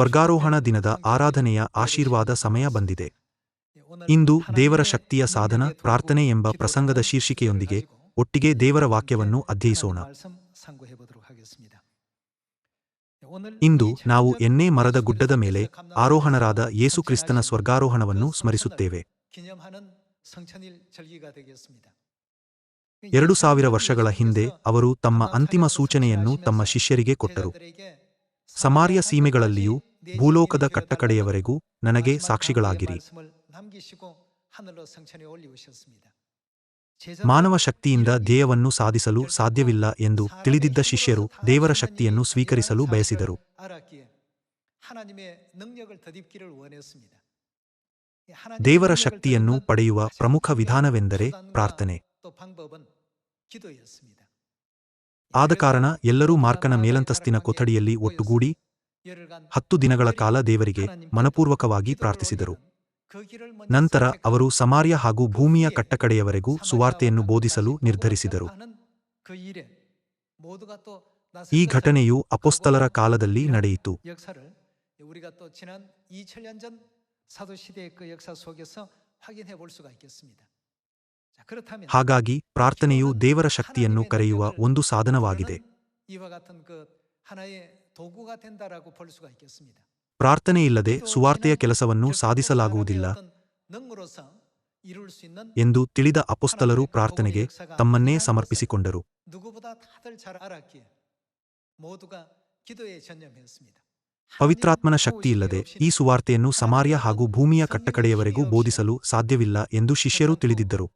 ಸ್ವರ್ಗಾರೋಹಣ ದಿನದ ಆರಾಧನೆಯ ಆಶೀರ್ವಾದ ಸಮಯ ಬಂದಿದೆ. ಇಂದು ದೇವರ ಶಕ್ತಿಯ ಸಾಧನ, ಪ್ರಾರ್ಥನೆ ಎಂಬ ಪ್ರಸಂಗದ ಶೀರ್ಷಿಕೆಯೊಂದಿಗೆ ಒಟ್ಟಿಗೆ ದೇವರ ವಾಕ್ಯವನ್ನು ಅಧ್ಯಯಿಸೋಣ. ಇಂದು ನಾವು ಎಣ್ಣೆ ಮರದ ಗುಡ್ಡದ ಮೇಲೆ ಆರೋಹಣರಾದ ಯೇಸು ಕ್ರಿಸ್ತನ ಸ್ವರ್ಗಾರೋಹಣವನ್ನು ಸ್ಮರಿಸುತ್ತೇವೆ. ಎರಡು ಸಾವಿರ ವರ್ಷಗಳ ಹಿಂದೆ ಅವರು ತಮ್ಮ ಅಂತಿಮ ಸೂಚನೆಯನ್ನು ತಮ್ಮ ಶಿಷ್ಯರಿಗೆ ಕೊಟ್ಟರು. ಸಮಾರ್ಯ ಸೀಮೆಗಳಲ್ಲಿಯೂ ಭೂಲೋಕದ ಕಟ್ಟಕಡೆಯವರೆಗೂ ನನಗೆ ಸಾಕ್ಷಿಗಳಾಗಿರಿ. ಮಾನವ ಶಕ್ತಿಯಿಂದ ಧ್ಯೇಯವನ್ನು ಸಾಧಿಸಲು ಸಾಧ್ಯವಿಲ್ಲ ಎಂದು ತಿಳಿದಿದ್ದ ಶಿಷ್ಯರು ದೇವರ ಶಕ್ತಿಯನ್ನು ಸ್ವೀಕರಿಸಲು ಬಯಸಿದರು. ದೇವರ ಶಕ್ತಿಯನ್ನು ಪಡೆಯುವ ಪ್ರಮುಖ ವಿಧಾನವೆಂದರೆ ಪ್ರಾರ್ಥನೆ. ಆದ ಕಾರಣ ಎಲ್ಲರೂ ಮಾರ್ಕನ ಮೇಲಂತಸ್ತಿನ ಕೊಠಡಿಯಲ್ಲಿ ಒಟ್ಟುಗೂಡಿ ಹತ್ತು ದಿನಗಳ ಕಾಲ ದೇವರಿಗೆ ಮನಪೂರ್ವಕವಾಗಿ ಪ್ರಾರ್ಥಿಸಿದರು. ನಂತರ ಅವರು ಸಮಾರ್ಯ ಹಾಗೂ ಭೂಮಿಯ ಕಟ್ಟಕಡೆಯವರೆಗೂ ಸುವಾರ್ತೆಯನ್ನು ಬೋಧಿಸಲು ನಿರ್ಧರಿಸಿದರು. ಈ ಘಟನೆಯು ಅಪೊಸ್ತಲರ ಕಾಲದಲ್ಲಿ ನಡೆಯಿತು. ಹಾಗಾಗಿ ಪ್ರಾರ್ಥನೆಯು ದೇವರ ಶಕ್ತಿಯನ್ನು ಕರೆಯುವ ಒಂದು ಸಾಧನವಾಗಿದೆ. ಪ್ರಾರ್ಥನೆಯಿಲ್ಲದೆ ಸುವಾರ್ತೆಯ ಕೆಲಸವನ್ನು ಸಾಧಿಸಲಾಗುವುದಿಲ್ಲ ಎಂದು ತಿಳಿದ ಅಪೊಸ್ತಲರು ಪ್ರಾರ್ಥನೆಗೆ ತಮ್ಮನ್ನೇ ಸಮರ್ಪಿಸಿಕೊಂಡರು. ಪವಿತ್ರಾತ್ಮನ ಶಕ್ತಿಯಿಲ್ಲದೆ ಈ ಸುವಾರ್ತೆಯನ್ನು ಸಮಾರ್ಯ ಹಾಗೂ ಭೂಮಿಯ ಕಟ್ಟಕಡೆಯವರೆಗೂ ಬೋಧಿಸಲು ಸಾಧ್ಯವಿಲ್ಲ ಎಂದು ಶಿಷ್ಯರು ತಿಳಿದಿದ್ದರು.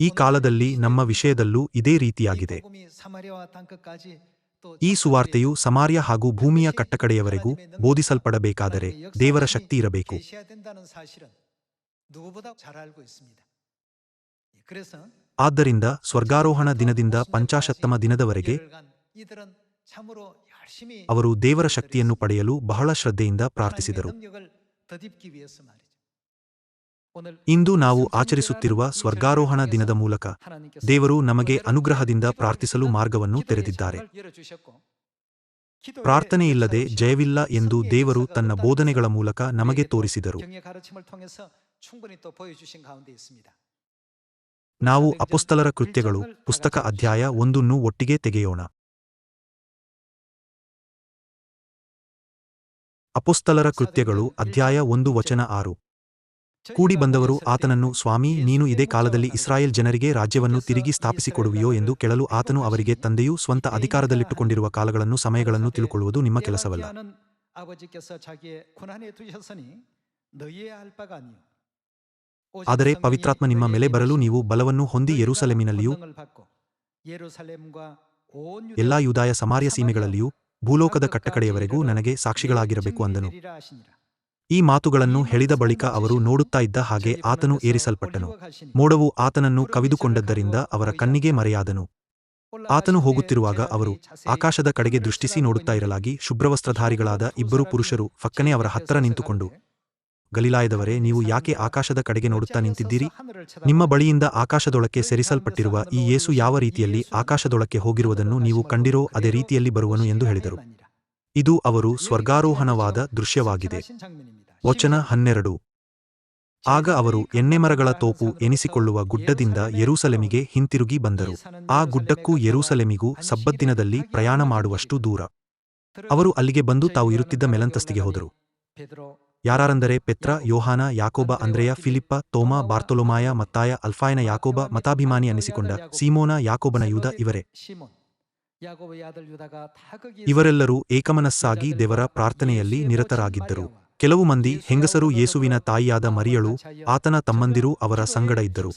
ಈ ಕಾಲದಲ್ಲಿ ನಮ್ಮ ವಿಷಯದಲ್ಲೂ ಇದೇ ರೀತಿಯಾಗಿದೆ. ಈ ಸುವಾರ್ತೆಯು ಸಮಾರ್ಯ ಹಾಗೂ ಭೂಮಿಯ ಕಟ್ಟಕಡೆಯವರೆಗೂ ಬೋಧಿಸಲ್ಪಡಬೇಕಾದರೆ ದೇವರ ಶಕ್ತಿ ಇರಬೇಕು. ಆದ್ದರಿಂದ ಸ್ವರ್ಗಾರೋಹಣ ದಿನದಿಂದ ಪಂಚಾಶತ್ತಮ ದಿನದವರೆಗೆ ಅವರು ದೇವರ ಶಕ್ತಿಯನ್ನು ಪಡೆಯಲು ಬಹಳ ಶ್ರದ್ಧೆಯಿಂದ ಪ್ರಾರ್ಥಿಸಿದರು. ಇಂದು ನಾವು ಆಚರಿಸುತ್ತಿರುವ ಸ್ವರ್ಗಾರೋಹಣ ದಿನದ ಮೂಲಕ ದೇವರು ನಮಗೆ ಅನುಗ್ರಹದಿಂದ ಪ್ರಾರ್ಥಿಸಲು ಮಾರ್ಗವನ್ನು ತೆರೆದಿದ್ದಾರೆ. ಪ್ರಾರ್ಥನೆಯಿಲ್ಲದೆ ಜಯವಿಲ್ಲ ಎಂದು ದೇವರು ತನ್ನ ಬೋಧನೆಗಳ ಮೂಲಕ ನಮಗೆ ತೋರಿಸಿದರು. ನಾವು ಅಪೊಸ್ತಲರ ಕೃತ್ಯಗಳು, ಪುಸ್ತಕ ಅಧ್ಯಾಯ ಒಂದನ್ನು ಒಟ್ಟಿಗೆ ತೆಗೆಯೋಣ. ಅಪೊಸ್ತಲರ ಕೃತ್ಯಗಳು, ಅಧ್ಯಾಯ ಒಂದು, ವಚನ ಆರು. ಕೂಡಿ ಬಂದವರು ಆತನನ್ನು, ಸ್ವಾಮಿ, ನೀನು ಇದೇ ಕಾಲದಲ್ಲಿ ಇಸ್ರಾಯೇಲ್ ಜನರಿಗೆ ರಾಜ್ಯವನ್ನು ತಿರುಗಿ ಸ್ಥಾಪಿಸಿಕೊಡುವೆಯೋ ಎಂದು ಕೇಳಲು ಆತನು ಅವರಿಗೆ, ತಂದೆಯು ಸ್ವಂತ ಅಧಿಕಾರದಲ್ಲಿಟ್ಟುಕೊಂಡಿರುವ ಕಾಲಗಳನ್ನು, ಸಮಯಗಳನ್ನು ತಿಳುಕೊಳ್ಳುವುದು ನಿಮ್ಮ ಕೆಲಸವಲ್ಲ. ಆದರೆ ಪವಿತ್ರಾತ್ಮ ನಿಮ್ಮ ಮೇಲೆ ಬರಲು ನೀವು ಬಲವನ್ನು ಹೊಂದಿ ಯೆರೂಸಲೇಮಿನಲ್ಲಿಯೂ, ಎಲ್ಲಾ ಯುದಾಯ, ಸಮಾರ್ಯ ಸೀಮೆಗಳಲ್ಲಿಯೂ, ಭೂಲೋಕದ ಕಟ್ಟಕಡೆಯವರೆಗೂ ನನಗೆ ಸಾಕ್ಷಿಗಳಾಗಿರಬೇಕು ಅಂದನು. ಈ ಮಾತುಗಳನ್ನು ಹೇಳಿದ ಬಳಿಕ ಅವರು ನೋಡುತ್ತಾ ಇದ್ದ ಹಾಗೆ ಆತನು ಏರಿಸಲ್ಪಟ್ಟನು. ಮೋಡವು ಆತನನ್ನು ಕವಿದುಕೊಂಡದ್ದರಿಂದ ಅವರ ಕಣ್ಣಿಗೆ ಮರೆಯಾದನು. ಆತನು ಹೋಗುತ್ತಿರುವಾಗ ಅವರು ಆಕಾಶದ ಕಡೆಗೆ ದೃಷ್ಟಿಸಿ ನೋಡುತ್ತಾ ಇರಲಾಗಿ ಶುಭ್ರವಸ್ತ್ರಧಾರಿಗಳಾದ ಇಬ್ಬರು ಪುರುಷರು ಫಕ್ಕನೆ ಅವರ ಹತ್ತಿರ ನಿಂತುಕೊಂಡು, ಗಲಿಲಾಯದವರೇ, ನೀವು ಯಾಕೆ ಆಕಾಶದ ಕಡೆಗೆ ನೋಡುತ್ತಾ ನಿಂತಿದ್ದೀರಿ? ನಿಮ್ಮ ಬಳಿಯಿಂದ ಆಕಾಶದೊಳಕ್ಕೆ ಸೆರಿಸಲ್ಪಟ್ಟಿರುವ ಈ ಯೇಸು ಯಾವ ರೀತಿಯಲ್ಲಿ ಆಕಾಶದೊಳಕ್ಕೆ ಹೋಗಿರುವುದನ್ನು ನೀವು ಕಂಡಿರೋ ಅದೇ ರೀತಿಯಲ್ಲಿ ಬರುವನು ಎಂದು ಹೇಳಿದರು. ಇದು ಅವರು ಸ್ವರ್ಗಾರೋಹಣವಾದ ದೃಶ್ಯವಾಗಿದೆ. ವಚನ ಹನ್ನೆರಡು. ಆಗ ಅವರು ಎಣ್ಣೆಮರಗಳ ತೋಪು ಎನಿಸಿಕೊಳ್ಳುವ ಗುಡ್ಡದಿಂದ ಯರೂಸಲೆಮಿಗೆ ಹಿಂತಿರುಗಿ ಬಂದರು. ಆ ಗುಡ್ಡಕ್ಕೂ ಯರೂಸಲೆಮಿಗೂ ಸಬ್ಬದ್ದಿನದಲ್ಲಿ ಪ್ರಯಾಣ ಮಾಡುವಷ್ಟು ದೂರ. ಅವರು ಅಲ್ಲಿಗೆ ಬಂದು ತಾವು ಇರುತ್ತಿದ್ದ ಮೆಲಂತಸ್ತಿಗೆ ಹೋದರು. ಯಾರಾರಂದರೆ ಪೆತ್ರ, ಯೋಹಾನ, ಯಾಕೋಬ, ಅಂದ್ರೆಯ, ಫಿಲಿಪ್ಪ, ತೋಮ, ಬಾರ್ತೊಲೊಮಾಯ, ಮತ್ತಾಯ, ಅಲ್ಫಾಯನ ಯಾಕೋಬ, ಮತಾಭಿಮಾನಿ ಅನಿಸಿಕೊಂಡ ಸೀಮೋನ, ಯಾಕೋಬನ ಯೂದ ಇವರೇ. ಇವರೆಲ್ಲರೂ ಏಕಮನಸ್ಸಾಗಿ ದೇವರ ಪ್ರಾರ್ಥನೆಯಲ್ಲಿ ನಿರತರಾಗಿದ್ದರು. ಕೆಲವು ಮಂದಿ ಹೆಂಗಸರು ಯೇಸುವಿನ ತಾಯಿಯಾದ ಮರಿಯಳು, ಆತನ ತಮ್ಮಂದಿರು ಅವರ ಸಂಗಡ ಇದ್ದರು.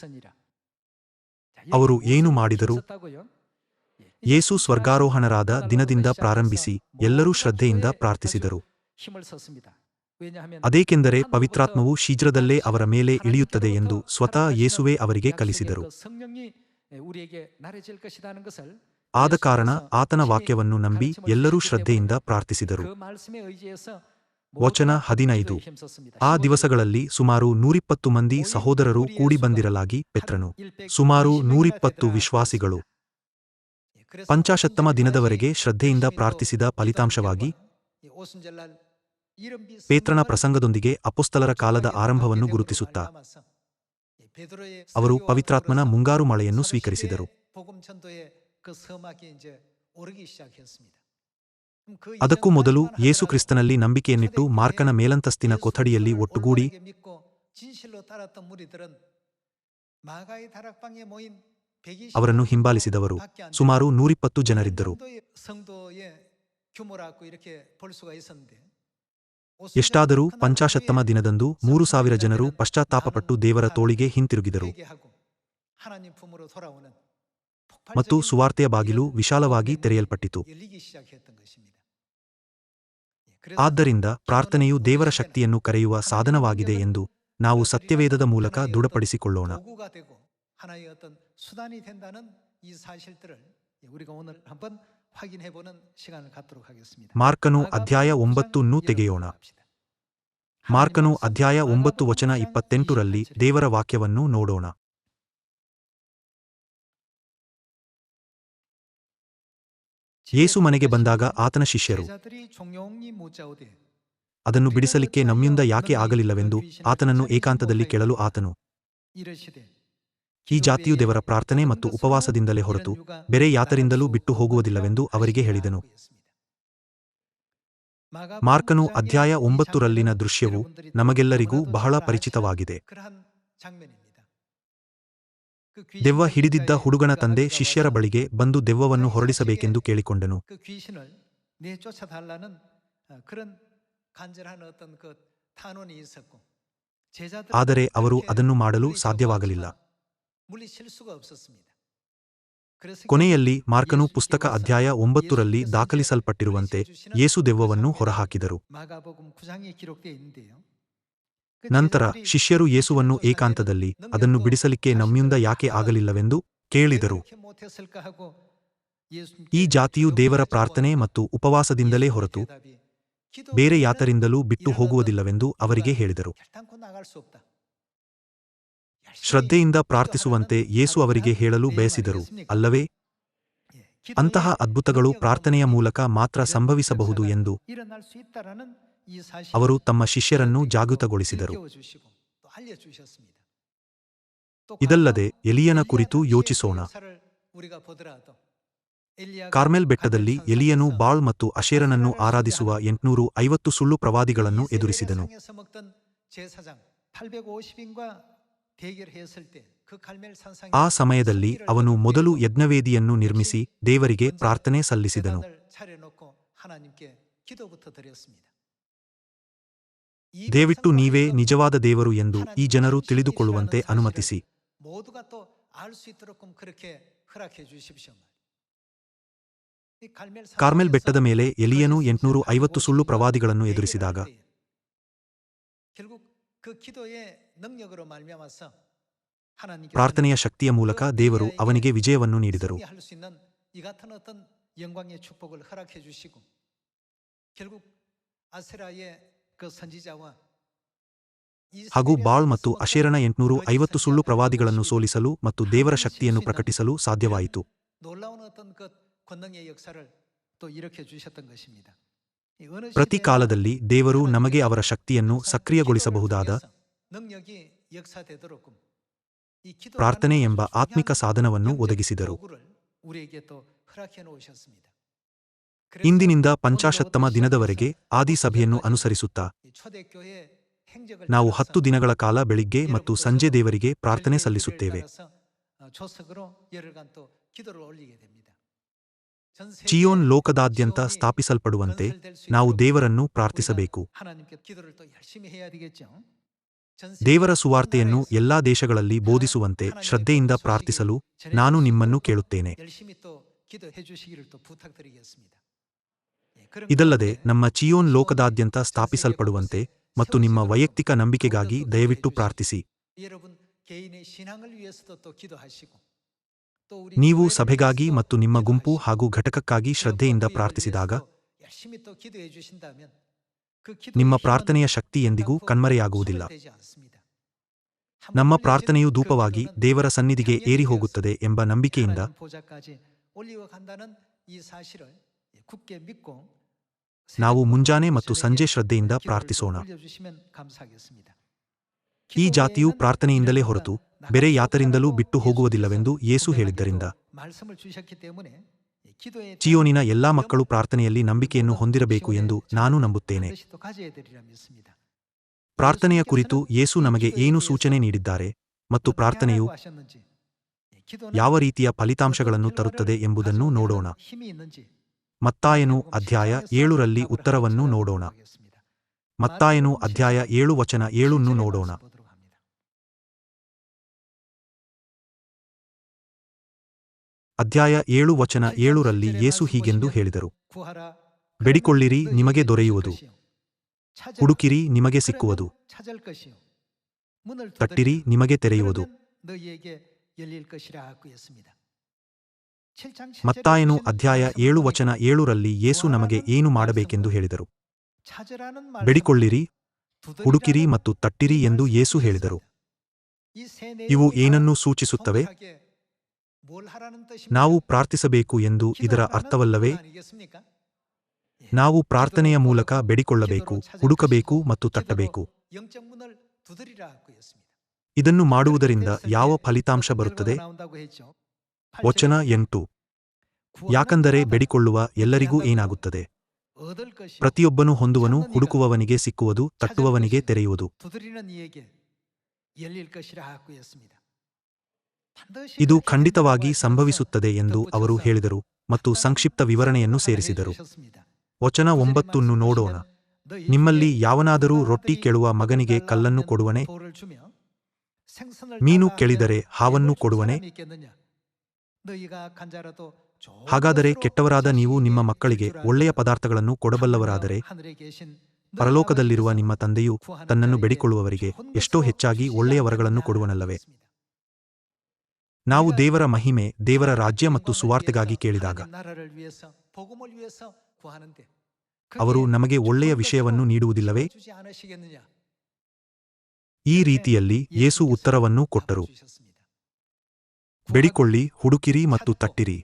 ಅವರು ಏನು ಮಾಡಿದರು? ಯೇಸು ಸ್ವರ್ಗಾರೋಹಣರಾದ ದಿನದಿಂದ ಪ್ರಾರಂಭಿಸಿ ಎಲ್ಲರೂ ಶ್ರದ್ಧೆಯಿಂದ ಪ್ರಾರ್ಥಿಸಿದರು. ಅದೇಕೆಂದರೆ ಪವಿತ್ರಾತ್ಮವು ಶೀಘ್ರದಲ್ಲೇ ಅವರ ಮೇಲೆ ಇಳಿಯುತ್ತದೆ ಎಂದು ಸ್ವತಃ ಯೇಸುವೇ ಅವರಿಗೆ ಕಲಿಸಿದರು. ಆದ ಕಾರಣ ಆತನ ವಾಕ್ಯವನ್ನು ನಂಬಿ ಎಲ್ಲರೂ ಶ್ರದ್ಧೆಯಿಂದ ಪ್ರಾರ್ಥಿಸಿದರು. ವಚನ ಹದಿನೈದು. ಆ ದಿವಸಗಳಲ್ಲಿ ಸುಮಾರು ನೂರಿಪ್ಪತ್ತು ಮಂದಿ ಸಹೋದರರು ಕೂಡಿ ಬಂದಿರಲಾಗಿ ಪೆತ್ರನು. ಸುಮಾರು ನೂರಿಪ್ಪತ್ತು ವಿಶ್ವಾಸಿಗಳು. ಪಂಚಾಶತ್ತಮ ದಿನದವರೆಗೆ ಶ್ರದ್ಧೆಯಿಂದ ಪ್ರಾರ್ಥಿಸಿದ ಫಲಿತಾಂಶವಾಗಿ ಪೇತ್ರನ ಪ್ರಸಂಗದೊಂದಿಗೆ ಅಪುಸ್ತಲರ ಕಾಲದ ಆರಂಭವನ್ನು ಗುರುತಿಸುತ್ತಾ ಅವರು ಪವಿತ್ರಾತ್ಮನ ಮುಂಗಾರು ಮಳೆಯನ್ನು ಸ್ವೀಕರಿಸಿದರು. ಅದಕ್ಕೂ ಮೊದಲು ಯೇಸುಕ್ರಿಸ್ತನಲ್ಲಿ ನಂಬಿಕೆಯನ್ನಿಟ್ಟು ಮಾರ್ಕನ ಮೇಲಂತಸ್ತಿನ ಕೊಥಡಿಯಲ್ಲಿ ಒಟ್ಟುಗೂಡಿ, ಅವರನ್ನು ಹಿಂಬಾಲಿಸಿದವರು. ಸುಮಾರು ನೂರಿಪ್ಪತ್ತು ಜನರಿದ್ದರು. ಎಷ್ಟಾದರೂ ಪಂಚಾಶತ್ತಮ ದಿನದಂದು ಮೂರು ಸಾವಿರ ಜನರು ಪಶ್ಚಾತ್ತಾಪಪಟ್ಟು ದೇವರ ತೋಳಿಗೆ ಹಿಂತಿರುಗಿದರು. ಮತ್ತು ಸುವಾರ್ತೆಯ ಬಾಗಿಲು ವಿಶಾಲವಾಗಿ ತೆರೆಯಲ್ಪಟ್ಟಿತು. ಆದ್ದರಿಂದ ಪ್ರಾರ್ಥನೆಯು ದೇವರ ಶಕ್ತಿಯನ್ನು ಕರೆಯುವ ಸಾಧನವಾಗಿದೆ ಎಂದು ನಾವು ಸತ್ಯವೇದದ ಮೂಲಕ ದೃಢಪಡಿಸಿಕೊಳ್ಳೋಣ. ಮಾರ್ಕನು ಅಧ್ಯಾಯ ಒಂಬತ್ತನ್ನೂ ತೆಗೆಯೋಣ. ಮಾರ್ಕನು ಅಧ್ಯಾಯ ಒಂಬತ್ತು ವಚನ ಇಪ್ಪತ್ತೆಂಟರಲ್ಲಿ ದೇವರ ವಾಕ್ಯವನ್ನು ನೋಡೋಣ. ಯೇಸು ಮನೆಗೆ ಬಂದಾಗ ಆತನ ಶಿಷ್ಯರು, ಅದನ್ನು ಬಿಡಿಸಲಿಕ್ಕೆ ನಮ್ಮಿಂದ ಯಾಕೆ ಆಗಲಿಲ್ಲವೆಂದು ಆತನನ್ನು ಏಕಾಂತದಲ್ಲಿ ಕೇಳಲು ಆತನು. ಈ ಜಾತಿಯು ದೇವರ ಪ್ರಾರ್ಥನೆ ಮತ್ತು ಉಪವಾಸದಿಂದಲೇ ಹೊರತು ಬೇರೆ ಯಾತರಿಂದಲೂ ಬಿಟ್ಟು ಹೋಗುವುದಿಲ್ಲವೆಂದು ಅವರಿಗೆ ಹೇಳಿದನು. ಮಾರ್ಕನು ಅಧ್ಯಾಯ ಒಂಬತ್ತರಲ್ಲಿನ ದೃಶ್ಯವು ನಮಗೆಲ್ಲರಿಗೂ ಬಹಳ ಪರಿಚಿತವಾಗಿದೆ. ದೆವ್ವ ಹಿಡಿದಿದ್ದ ಹುಡುಗನ ತಂದೆ ಶಿಷ್ಯರ ಬಳಿಗೆ ಬಂದು ದೆವ್ವವನ್ನು ಹೊರಡಿಸಬೇಕೆಂದು ಕೇಳಿಕೊಂಡನು. ಆದರೆ ಅವರು ಅದನ್ನು ಮಾಡಲು ಸಾಧ್ಯವಾಗಲಿಲ್ಲ. ಕೊನೆಯಲ್ಲಿ ಮಾರ್ಕನು ಪುಸ್ತಕ ಅಧ್ಯಾಯ ಒಂಬತ್ತರಲ್ಲಿ ದಾಖಲಿಸಲ್ಪಟ್ಟಿರುವಂತೆ ಯೇಸು ದೆವ್ವವನ್ನು ಹೊರಹಾಕಿದರು. ನಂತರ ಶಿಷ್ಯರು ಯೇಸುವನ್ನು ಏಕಾಂತದಲ್ಲಿ ಅದನ್ನು ಬಿಡಿಸಲಿಕ್ಕೆ ನಮ್ಮಿಂದ ಯಾಕೆ ಆಗಲಿಲ್ಲವೆಂದು ಕೇಳಿದರು. ಈ ಜಾತಿಯು ದೇವರ ಪ್ರಾರ್ಥನೆ ಮತ್ತು ಉಪವಾಸದಿಂದಲೇ ಹೊರತು ಬೇರೆ ಯಾತರಿಂದಲೂ ಬಿಟ್ಟು ಹೋಗುವುದಿಲ್ಲವೆಂದು ಅವರಿಗೆ ಹೇಳಿದರು. ಶ್ರದ್ಧೆಯಿಂದ ಪ್ರಾರ್ಥಿಸುವಂತೆ ಯೇಸು ಅವರಿಗೆ ಹೇಳಲು ಬಯಸಿದರು, ಅಲ್ಲವೇ? ಅಂತಹ ಅದ್ಭುತಗಳು ಪ್ರಾರ್ಥನೆಯ ಮೂಲಕ ಮಾತ್ರ ಸಂಭವಿಸಬಹುದು ಎಂದು ಅವರು ತಮ್ಮ ಶಿಷ್ಯರನ್ನು ಜಾಗೃತಗೊಳಿಸಿದರು. ಇದಲ್ಲದೆ ಎಲಿಯನ ಕುರಿತು ಯೋಚಿಸೋಣ. ಕಾರ್ಮೆಲ್ ಬೆಟ್ಟದಲ್ಲಿ ಎಲಿಯನು ಬಾಳ್ ಮತ್ತು ಅಶೇರನನ್ನು ಆರಾಧಿಸುವ ಎಂಟುನೂರು ಐವತ್ತು ಸುಳ್ಳು ಪ್ರವಾದಿಗಳನ್ನು ಎದುರಿಸಿದನು. ಆ ಸಮಯದಲ್ಲಿ ಅವನು ಮೊದಲು ಯಜ್ಞವೇದಿಯನ್ನು ನಿರ್ಮಿಸಿ ದೇವರಿಗೆ ಪ್ರಾರ್ಥನೆ ಸಲ್ಲಿಸಿದನು. ದಯವಿಟ್ಟು ನೀವೇ ನಿಜವಾದ ದೇವರು ಎಂದು ಈ ಜನರು ತಿಳಿದುಕೊಳ್ಳುವಂತೆ ಅನುಮತಿಸಿ. ಕಾರ್ಮೆಲ್ ಬೆಟ್ಟದ ಮೇಲೆ ಎಲಿಯನು ಎಂಟುನೂರು ಐವತ್ತು ಸುಳ್ಳು ಪ್ರವಾದಿಗಳನ್ನು ಎದುರಿಸಿದಾಗ ಪ್ರಾರ್ಥನೆಯ ಶಕ್ತಿಯ ಮೂಲಕ ದೇವರು ಅವನಿಗೆ ವಿಜಯವನ್ನು ನೀಡಿದರು. ಹಾಗೂ ಬಾಳ್ ಮತ್ತು ಅಶೇರಣ ಎಂಟುನೂರು ಐವತ್ತು ಸುಳ್ಳು ಪ್ರವಾದಿಗಳನ್ನು ಸೋಲಿಸಲು ಮತ್ತು ದೇವರ ಶಕ್ತಿಯನ್ನು ಪ್ರಕಟಿಸಲು ಸಾಧ್ಯವಾಯಿತು. ಪ್ರತಿ ಕಾಲದಲ್ಲಿ ದೇವರು ನಮಗೆ ಅವರ ಶಕ್ತಿಯನ್ನು ಸಕ್ರಿಯಗೊಳಿಸಬಹುದಾದ ಪ್ರಾರ್ಥನೆ ಎಂಬ ಆತ್ಮಿಕ ಸಾಧನವನ್ನು ಒದಗಿಸಿದರು. ಇಂದಿನಿಂದ ಪಂಚಾಶತ್ತಮ ದಿನದವರೆಗೆ ಆದಿ ಸಭೆಯನ್ನು ಅನುಸರಿಸುತ್ತಾ ನಾವು ಹತ್ತು ದಿನಗಳ ಕಾಲ ಬೆಳಿಗ್ಗೆ ಮತ್ತು ಸಂಜೆ ದೇವರಿಗೆ ಪ್ರಾರ್ಥನೆ ಸಲ್ಲಿಸುತ್ತೇವೆ. ಚಿಯೋನ್ ಲೋಕದಾದ್ಯಂತ ಸ್ಥಾಪಿಸಲ್ಪಡುವಂತೆ ನಾವು ದೇವರನ್ನು ಪ್ರಾರ್ಥಿಸಬೇಕು. ದೇವರ ಸುವಾರ್ತೆಯನ್ನು ಎಲ್ಲಾ ದೇಶಗಳಲ್ಲಿ ಬೋಧಿಸುವಂತೆ ಶ್ರದ್ಧೆಯಿಂದ ಪ್ರಾರ್ಥಿಸಲು ನಾನು ನಿಮ್ಮನ್ನು ಕೇಳುತ್ತೇನೆ. ಇದಲ್ಲದೆ ನಮ್ಮ ಚಿಯೋನ್ ಲೋಕದಾದ್ಯಂತ ಸ್ಥಾಪಿಸಲ್ಪಡುವಂತೆ ಮತ್ತು ನಿಮ್ಮ ವೈಯಕ್ತಿಕ ನಂಬಿಕೆಗಾಗಿ ದಯವಿಟ್ಟು ಪ್ರಾರ್ಥಿಸಿ. ನೀವು ಸಭೆಗಾಗಿ ಮತ್ತು ನಿಮ್ಮ ಗುಂಪು ಹಾಗೂ ಘಟಕಕ್ಕಾಗಿ ಶ್ರದ್ಧೆಯಿಂದ ಪ್ರಾರ್ಥಿಸಿದಾಗ ನಿಮ್ಮ ಪ್ರಾರ್ಥನೆಯ ಶಕ್ತಿ ಎಂದಿಗೂ ಕಣ್ಮರೆಯಾಗುವುದಿಲ್ಲ. ನಮ್ಮ ಪ್ರಾರ್ಥನೆಯು ಧೂಪವಾಗಿ ದೇವರ ಸನ್ನಿಧಿಗೆ ಏರಿ ಹೋಗುತ್ತದೆ ಎಂಬ ನಂಬಿಕೆಯಿಂದ ನಾವು ಮುಂಜಾನೆ ಮತ್ತು ಸಂಜೆ ಶ್ರದ್ಧೆಯಿಂದ ಪ್ರಾರ್ಥಿಸೋಣ. ಈ ಜಾತಿಯು ಪ್ರಾರ್ಥನೆಯಿಂದಲೇ ಹೊರತು ಬೇರೆ ಯಾತರಿಂದಲೂ ಬಿಟ್ಟು ಹೋಗುವುದಿಲ್ಲವೆಂದು ಯೇಸು ಹೇಳಿದ್ದರಿಂದ. ಚಿಯೋನಿನ ಎಲ್ಲಾ ಮಕ್ಕಳು ಪ್ರಾರ್ಥನೆಯಲ್ಲಿ ನಂಬಿಕೆಯನ್ನು ಹೊಂದಿರಬೇಕು ಎಂದು ನಾನು ನಂಬುತ್ತೇನೆ. ಪ್ರಾರ್ಥನೆಯ ಕುರಿತು ಯೇಸು ನಮಗೆ ಏನು ಸೂಚನೆ ನೀಡಿದ್ದಾರೆ ಮತ್ತು ಪ್ರಾರ್ಥನೆಯು ಯಾವ ರೀತಿಯ ಫಲಿತಾಂಶಗಳನ್ನು ತರುತ್ತದೆ ಎಂಬುದನ್ನು ನೋಡೋಣ. ಮತ್ತಾಯನು ಅಧ್ಯಾಯ ಏಳರಲ್ಲಿ ಉತ್ತರವನ್ನು ನೋಡೋಣ. ಮತ್ತಾಯನು ಅಧ್ಯಾಯ ಏಳು ವಚನ ಏಳುನ್ನು ನೋಡೋಣ. ಅಧ್ಯಾಯ ಏಳು ವಚನ ಏಳರಲ್ಲಿ ಯೇಸು ಹೀಗೆಂದು ಹೇಳಿದರು. ಬೆಡಿಕೊಳ್ಳಿರಿ, ನಿಮಗೆ ದೊರೆಯುವುದು. ಹುಡುಕಿರಿ, ನಿಮಗೆ ಸಿಕ್ಕುವುದು. ತಟ್ಟಿರಿ, ನಿಮಗೆ ತೆರೆಯುವುದು. ಮತ್ತಾಯನು ಅಧ್ಯಾಯ ಏಳು ವಚನ ಏಳರಲ್ಲಿ ಯೇಸು ನಮಗೆ ಏನು ಮಾಡಬೇಕೆಂದು ಹೇಳಿದರು. ಬೆಡಿಕೊಳ್ಳಿರಿ, ಹುಡುಕಿರಿ ಮತ್ತು ತಟ್ಟಿರಿ ಎಂದು ಯೇಸು ಹೇಳಿದರು. ಇವು ಏನನ್ನು ಸೂಚಿಸುತ್ತವೆ? ನಾವು ಪ್ರಾರ್ಥಿಸಬೇಕು ಎಂದು ಇದರ ಅರ್ಥವಲ್ಲವೇ? ನಾವು ಪ್ರಾರ್ಥನೆಯ ಮೂಲಕ ಬೆಡಿಕೊಳ್ಳಬೇಕು, ಹುಡುಕಬೇಕು ಮತ್ತು ತಟ್ಟಬೇಕು. ಇದನ್ನು ಮಾಡುವುದರಿಂದ ಯಾವ ಫಲಿತಾಂಶ ಬರುತ್ತದೆ? ವಚನ ಎಂಟು. ಯಾಕಂದರೆ ಬೆಡಿಕೊಳ್ಳುವ ಎಲ್ಲರಿಗೂ ಏನಾಗುತ್ತದೆ? ಪ್ರತಿಯೊಬ್ಬನು ಹೊಂದುವನು ಹುಡುಕುವವನಿಗೆ ಸಿಕ್ಕುವುದು ತಟ್ಟುವವನಿಗೆ ತೆರೆಯುವುದು. ಇದು ಖಂಡಿತವಾಗಿ ಸಂಭವಿಸುತ್ತದೆ ಎಂದು ಅವರು ಹೇಳಿದರು ಮತ್ತು ಸಂಕ್ಷಿಪ್ತ ವಿವರಣೆಯನ್ನು ಸೇರಿಸಿದರು. ವಚನ ಒಂಬತ್ತನ್ನು ನೋಡೋಣ. ನಿಮ್ಮಲ್ಲಿ ಯಾವನಾದರೂ ರೊಟ್ಟಿ ಕೇಳುವ ಮಗನಿಗೆ ಕಲ್ಲನ್ನು ಕೊಡುವನೆ? ಮೀನು ಕೇಳಿದರೆ ಹಾವನ್ನು ಕೊಡುವನೆ? ಹಾಗಾದರೆ ಕೆಟ್ಟವರಾದ ನೀವು ನಿಮ್ಮ ಮಕ್ಕಳಿಗೆ ಒಳ್ಳೆಯ ಪದಾರ್ಥಗಳನ್ನು ಕೊಡಬಲ್ಲವರಾದರೆ ಪರಲೋಕದಲ್ಲಿರುವ ನಿಮ್ಮ ತಂದೆಯು ತನ್ನನ್ನು ಬೆಡಿಕೊಳ್ಳುವವರಿಗೆ ಎಷ್ಟೋ ಹೆಚ್ಚಾಗಿ ಒಳ್ಳೆಯ ವರಗಳನ್ನು ಕೊಡುವನಲ್ಲವೇ? ನಾವು ದೇವರ ಮಹಿಮೆ ದೇವರ ರಾಜ್ಯ ಮತ್ತು ಸುವಾರ್ತೆಗಾಗಿ ಕೇಳಿದಾಗ ಅವರು ನಮಗೆ ಒಳ್ಳೆಯ ವಿಷಯವನ್ನು ನೀಡುವುದಿಲ್ಲವೇ? ಈ ರೀತಿಯಲ್ಲಿ ಯೇಸು ಉತ್ತರವನ್ನು ಕೊಟ್ಟರು. ಬೆಡಿಕೊಳ್ಳಿ, ಹುಡುಕಿರಿ ಮತ್ತು ತಟ್ಟಿರಿ.